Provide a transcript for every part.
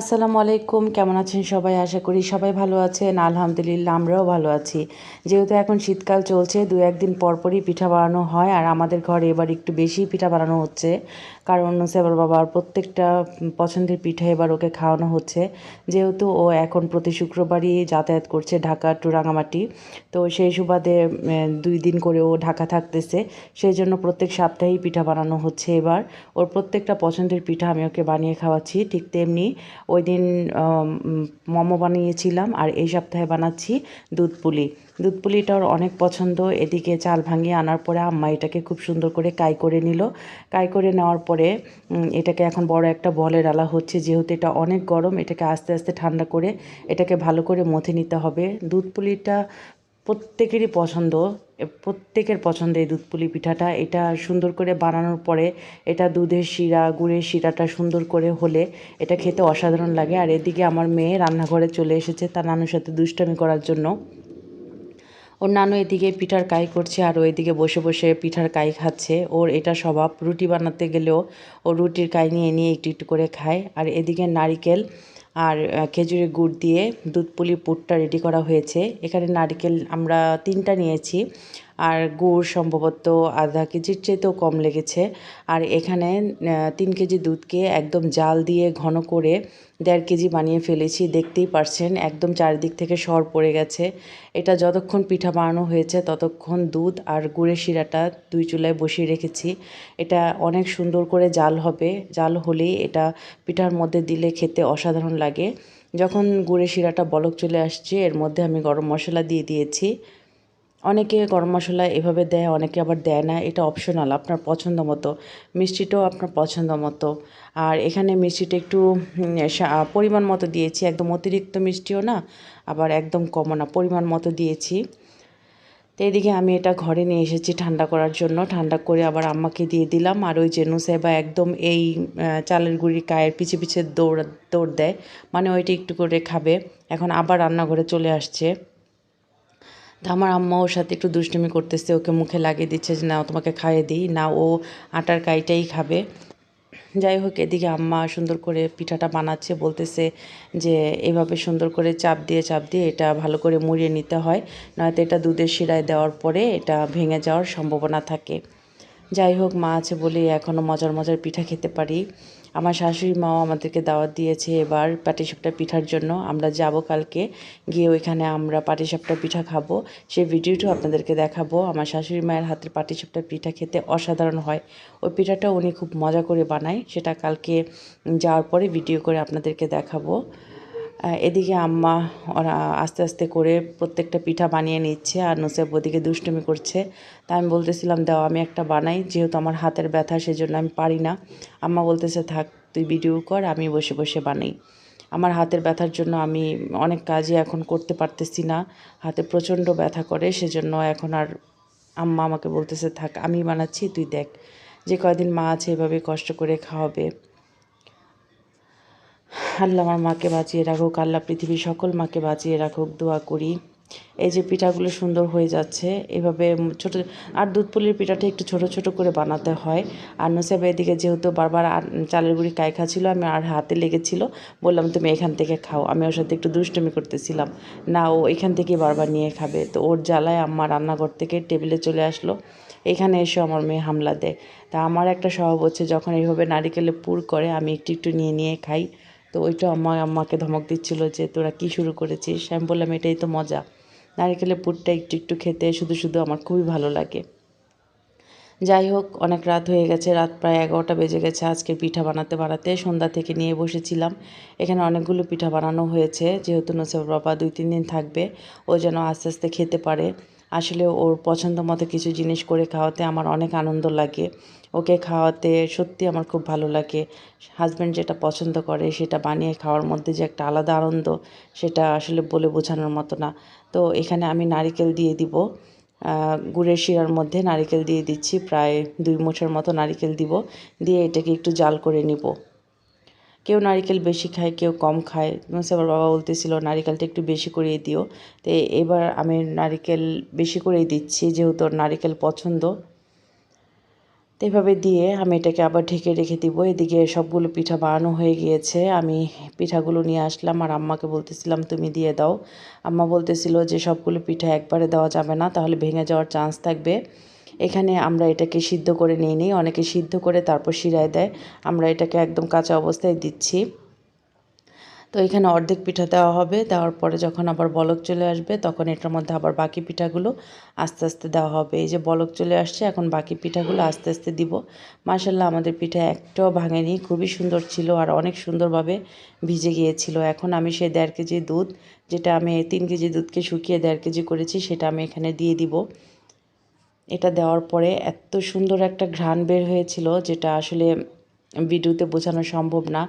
আসসালামু আলাইকুম, কেমন আছেন সবাই? আশা করি সবাই ভালো আছেন। আলহামদুলিল্লাহ, আমরাও ভালো আছি। যেহেতু এখন শীতকাল চলছে, দু একদিন পরপরই পিঠা বানানো হয়। আর আমাদের ঘরে এবার একটু বেশি পিঠা বানানো হচ্ছে। কারণ সেবার বাবার প্রত্যেকটা পছন্দের পিঠা এবার ওকে খাওয়ানো হচ্ছে। যেহেতু ও এখন প্রতি শুক্রবারই যাতায়াত করছে ঢাকা টু রাঙামাটি। তো সেই সুবাদে দুই দিন করে ও ঢাকা থাকতেছে। সেই জন্য প্রত্যেক সপ্তাহেই পিঠা বানানো হচ্ছে এবার। ওর প্রত্যেকটা পছন্দের পিঠা আমি ওকে বানিয়ে খাওয়াচ্ছি, ঠিক তেমনি ওই দিন মোমো বানিয়েছিলাম আর এই সপ্তাহে বানাচ্ছি দুধ পুলি। দুধ পুলিটা ওর অনেক পছন্দ। এদিকে চাল ভাঙিয়ে আনার পরে আম্মা এটাকে খুব সুন্দর করে কাই করে নিল। কাই করে নেওয়ার পরে এটাকে এখন বড় একটা বলে ডালা হচ্ছে। যেহেতু এটা অনেক গরম, এটাকে আস্তে আস্তে ঠান্ডা করে এটাকে ভালো করে মথে নিতে হবে। দুধ পুলিটা প্রত্যেকেরই পছন্দ। প্রত্যেকের পছন্দ এই দুধ পুলি পিঠাটা। এটা সুন্দর করে বানানোর পরে এটা দুধের শিরা, গুড়ের শিরাটা সুন্দর করে হলে এটা খেতে অসাধারণ লাগে। আর এদিকে আমার মেয়ে রান্নাঘরে চলে এসেছে। তার নানুর সাথে দুষ্টামি করার জন্য। ওর নানু এদিকে পিঠার কাই করছে আর ওইদিকে বসে বসে পিঠার কাই খাচ্ছে। ওর এটা স্বভাব, রুটি বানাতে গেলেও ও রুটির কাই নিয়ে নিয়ে একটু একটু করে খায়। আর এদিকে নারিকেল আর খেজুরের গুড় দিয়ে দুধ পুলি পুরটা রেডি করা হয়েছে। এখানে নারকেল আমরা তিনটা নিয়েছি। আর গুড় সম্ভবত আধা কেজির চেয়েতেও কম লেগেছে। আর এখানে তিন কেজি দুধকে একদম জাল দিয়ে ঘন করে দেড় কেজি বানিয়ে ফেলেছি। দেখতেই পারছেন, একদম চারিদিক থেকে সর পড়ে গেছে। এটা যতক্ষণ পিঠা বানানো হয়েছে, ততক্ষণ দুধ আর গুড়ের শিরাটা দুই চুলায় বসিয়ে রেখেছি। এটা অনেক সুন্দর করে জাল হবে। জাল হলেই এটা পিঠার মধ্যে দিলে খেতে অসাধারণ লাগে। যখন গুড়ের শিরাটা বলক চলে আসছে, এর মধ্যে আমি গরম মশলা দিয়ে দিয়েছি। অনেকে গরম মশলা এভাবে দেয়, অনেকে আবার দেয় না। এটা অপশনাল আপনার পছন্দ মতো। মিষ্টিটাও আপনার পছন্দ মতো। আর এখানে মিষ্টিটা একটু পরিমাণ মতো দিয়েছি। একদম অতিরিক্ত মিষ্টিও না, আবার একদম কমও না, পরিমাণ মতো দিয়েছি। তো এদিকে আমি এটা ঘরে নিয়ে এসেছি ঠান্ডা করার জন্য। ঠান্ডা করে আবার আম্মাকে দিয়ে দিলাম। আর ওই যে নুসাইবা একদম এই চালের গুঁড়ি কায়ের পিছে পিছে দৌড় দৌড় দেয়। মানে ওইটা একটু করে খাবে। এখন আবার রান্নাঘরে চলে আসছে। তা আমার আম্মা ওর সাথে একটু দুষ্টুমি করতেছে, ওকে মুখে লাগিয়ে দিচ্ছে যে না তোমাকে খাইয়ে দিই না ও আটার কাইটাই খাবে। যাই হোক, এদিকে আম্মা সুন্দর করে পিঠাটা বানাচ্ছে, বলতেছে যে, এভাবে সুন্দর করে চাপ দিয়ে চাপ দিয়ে এটা ভালো করে মুড়িয়ে নিতে হয়, নয়তো এটা দুধের শিরায় দেওয়ার পরে এটা ভেঙে যাওয়ার সম্ভাবনা থাকে। যাই হোক, মা আছে বলে এখনও মজার মজার পিঠা খেতে পারি। আমার শাশুড়ি মাও আমাদেরকে দাওয়াত দিয়েছে এবার পাটিসাপটা পিঠার জন্য। আমরা যাব কালকে, গিয়ে ওইখানে আমরা পাটিসাপটা পিঠা খাব। সেই ভিডিওটিও আপনাদেরকে দেখাবো। আমার শাশুড়ি মায়ের হাতের পাটিসাপটা পিঠা খেতে অসাধারণ হয়। ওই পিঠাটা উনি খুব মজা করে বানায়। সেটা কালকে যাওয়ার পরে ভিডিও করে আপনাদেরকে দেখাবো। এদিকে আম্মা, ওরা আস্তে আস্তে করে প্রত্যেকটা পিঠা বানিয়ে নিচ্ছে আর নুসেব ওদিকে দুষ্টুমি করছে। তা আমি বলতেছিলাম, দাও, আমি একটা বানাই, যেহেতু আমার হাতের ব্যথা, সেজন্য আমি পারি না। আম্মা বলতেছে, থাক, তুই ভিডিও কর, আমি বসে বসে বানাই। আমার হাতের ব্যথার জন্য আমি অনেক কাজই এখন করতে পারতেছি না। হাতে প্রচণ্ড ব্যথা করে, সেজন্য এখন আর আম্মা আমাকে বলতেছে, থাক, আমি বানাচ্ছি, তুই দেখ। যে কয়দিন মা আছে, এভাবে কষ্ট করে খাওয়াবে। আল্লাহ আমার মাকে বাঁচিয়ে রাখুক, আল্লাহ পৃথিবীর সকল মাকে বাঁচিয়ে রাখুক, দোয়া করি। এই যে পিঠাগুলো সুন্দর হয়ে যাচ্ছে, এভাবে ছোটো আর দুধ পুলির পিঠাটা একটু ছোট ছোট করে বানাতে হয়। আর নোসেবা এদিকে যেহেতু বারবার চালের গুঁড়ি কাই খাচ্ছিলো আমি আর হাতে লেগেছিল, বললাম, তুমি এখান থেকে খাও। আমি ওর সাথে একটু দুষ্টমি করতেছিলাম। না, ও এখান থেকে বারবার নিয়ে খাবে। তো ওর জ্বালায় আম্মা রান্নাঘর থেকে টেবিলে চলে আসলো। এখানে এসে আমার মেয়ে হামলা দেয়। তা আমার একটা স্বভাব হচ্ছে, যখন এইভাবে নারিকেলে পুর করে, আমি একটু একটু নিয়ে নিয়ে খাই। তো ওইটা আম্মা আম্মাকে ধমক দিচ্ছিল যে, তোরা কি শুরু করেছিস? আমি বললাম, এটাই তো মজা। নারিকেলের পুরটা একটু একটু খেতে শুধু শুধু আমার খুবই ভালো লাগে। যাই হোক, অনেক রাত হয়ে গেছে, রাত প্রায় এগারোটা বেজে গেছে। আজকে পিঠা বানাতে বানাতে সন্ধ্যা থেকে নিয়ে বসেছিলাম। এখানে অনেকগুলো পিঠা বানানো হয়েছে, যেহেতু নসেব বাবা দুই, তিন দিন থাকবে, ও যেন আস্তে আস্তে খেতে পারে। আসলে ওর পছন্দ মতো কিছু জিনিস করে খাওয়াতে আমার অনেক আনন্দ লাগে। ওকে খাওয়াতে সত্যি আমার খুব ভালো লাগে। হাজব্যান্ড যেটা পছন্দ করে সেটা বানিয়ে খাওয়ার মধ্যে যে একটা আলাদা আনন্দ সেটা আসলে বলে বোঝানোর মতো না। তো এখানে আমি নারিকেল দিয়ে দিব। গুড়ের শিরার মধ্যে নারিকেল দিয়ে দিচ্ছি। প্রায় দুই মুঠের মতো নারিকেল দিব। দিয়ে এটাকে একটু জাল করে নিব। কেউ নারিকেল বেশি খায়, কেউ কম খায়। আবার বাবা বলতেছিল, নারিকেলটা একটু বেশি করিয়ে দিও। তো এবার আমি নারিকেল বেশি করেই দিচ্ছি, যেহেতু নারিকেল পছন্দ। তো এভাবে দিয়ে আমি এটাকে আবার ঢেকে রেখে দিব। এদিকে সবগুলো পিঠা বানানো হয়ে গিয়েছে। আমি পিঠাগুলো নিয়ে আসলাম আর আম্মাকে বলতেছিলাম, তুমি দিয়ে দাও। আম্মা বলতেছিল যে, সবগুলো পিঠা একবারে দেওয়া যাবে না, তাহলে ভেঙে যাওয়ার চান্স থাকবে। এখানে আমরা এটাকে সিদ্ধ করে নিয়ে নিই। অনেকে সিদ্ধ করে তারপর শিরায় দেয়। আমরা এটাকে একদম কাঁচা অবস্থায় দিচ্ছি। তো এখানে অর্ধেক পিঠা দেওয়া হবে। দেওয়ার পরে যখন আবার বলক চলে আসবে, তখন এটার মধ্যে আবার বাকি পিঠাগুলো আস্তে আস্তে দেওয়া হবে। এই যে বলক চলে আসছে, এখন বাকি পিঠাগুলো আস্তে আস্তে দিব। মার্শাল্লাহ আমাদের পিঠা একটাও ভাঙেনি। খুবই সুন্দর ছিল আর অনেক সুন্দরভাবে ভিজে গিয়েছিল। এখন আমি সেই দেড় কেজি দুধ, যেটা আমি তিন কেজি দুধকে শুকিয়ে দেড় কেজি করেছি, সেটা আমি এখানে দিয়ে দিব। এটা দেওয়ার পরে এত সুন্দর একটা ঘ্রাণ বের হয়েছিল যেটা আসলে ভিডিওতে বোঝানো সম্ভব না।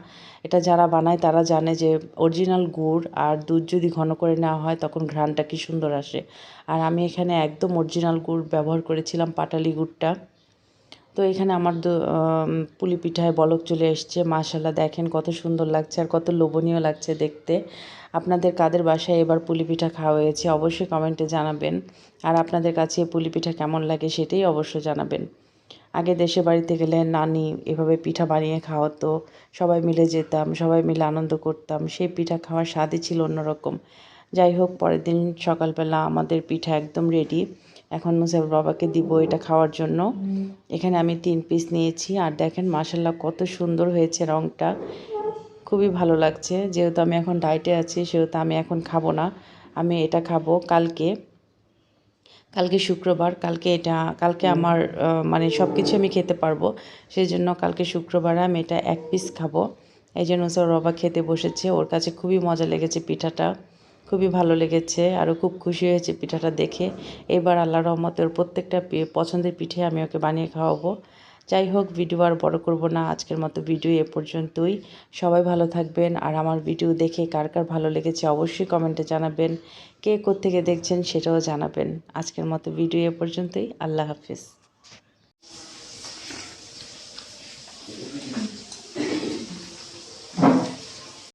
এটা যারা বানায় তারা জানে যে অরিজিনাল গুড় আর দুধ যদি ঘন করে নেওয়া হয় তখন ঘ্রাণটা কি সুন্দর আসে। আর আমি এখানে একদম অরিজিনাল গুড় ব্যবহার করেছিলাম পাটালি গুড়টা। তো এখানে আমার পুলি পিঠায় বলক চলে এসছে। মাশাল্লাহ দেখেন কত সুন্দর লাগছে আর কত লোভনীয় লাগছে দেখতে। আপনাদের কাদের বাসায় এবার পুলি পিঠা খাওয়া হয়েছে অবশ্যই কমেন্টে জানাবেন। আর আপনাদের কাছে পুলি পিঠা কেমন লাগে সেটাই অবশ্যই জানাবেন। আগে দেশে বাড়িতে গেলে নানি এভাবে পিঠা বানিয়ে খাওয়াতো, সবাই মিলে যেতাম, সবাই মিলে আনন্দ করতাম, সেই পিঠা খাওয়ার স্বাদই ছিল অন্যরকম। যাই হোক, পরের দিন সকালবেলা আমাদের পিঠা একদম রেডি এখন মুসাফর বাবাকে দিব এটা খাওয়ার জন্য। এখানে আমি তিন পিস নিয়েছি আর দেখেন মাসাল্লাহ কত সুন্দর হয়েছে রঙটা খুবই ভালো লাগছে, যেহেতু আমি এখন ডায়েটে আছি, সেহেতু আমি এখন খাব না। আমি এটা খাব কালকে। কালকে শুক্রবার, কালকে এটা, কালকে আমার মানে সব কিছু আমি খেতে পারব। সেই জন্য কালকে শুক্রবার আমি এটা এক পিস খাব। এই জন্য স্যার রবা খেতে বসেছে, ওর কাছে খুবই মজা লেগেছে পিঠাটা। খুবই ভালো লেগেছে আরও খুব খুশি হয়েছে পিঠাটা দেখে। এবার আল্লাহ রহমতের প্রত্যেকটা পছন্দের পিঠে আমি ওকে বানিয়ে খাওয়াবো। যাই হোক, ভিডিও আর বড় করব না, আজকের মতো ভিডিও এ পর্যন্তই। সবাই ভালো থাকবেন, আর আমার ভিডিও দেখে কার কার ভালো লেগেছে অবশ্যই কমেন্টে জানাবেন। কে কোত্থেকে দেখছেন সেটাও জানাবেন। আজকের মতো ভিডিও এ পর্যন্তই, আল্লাহ হাফিজ।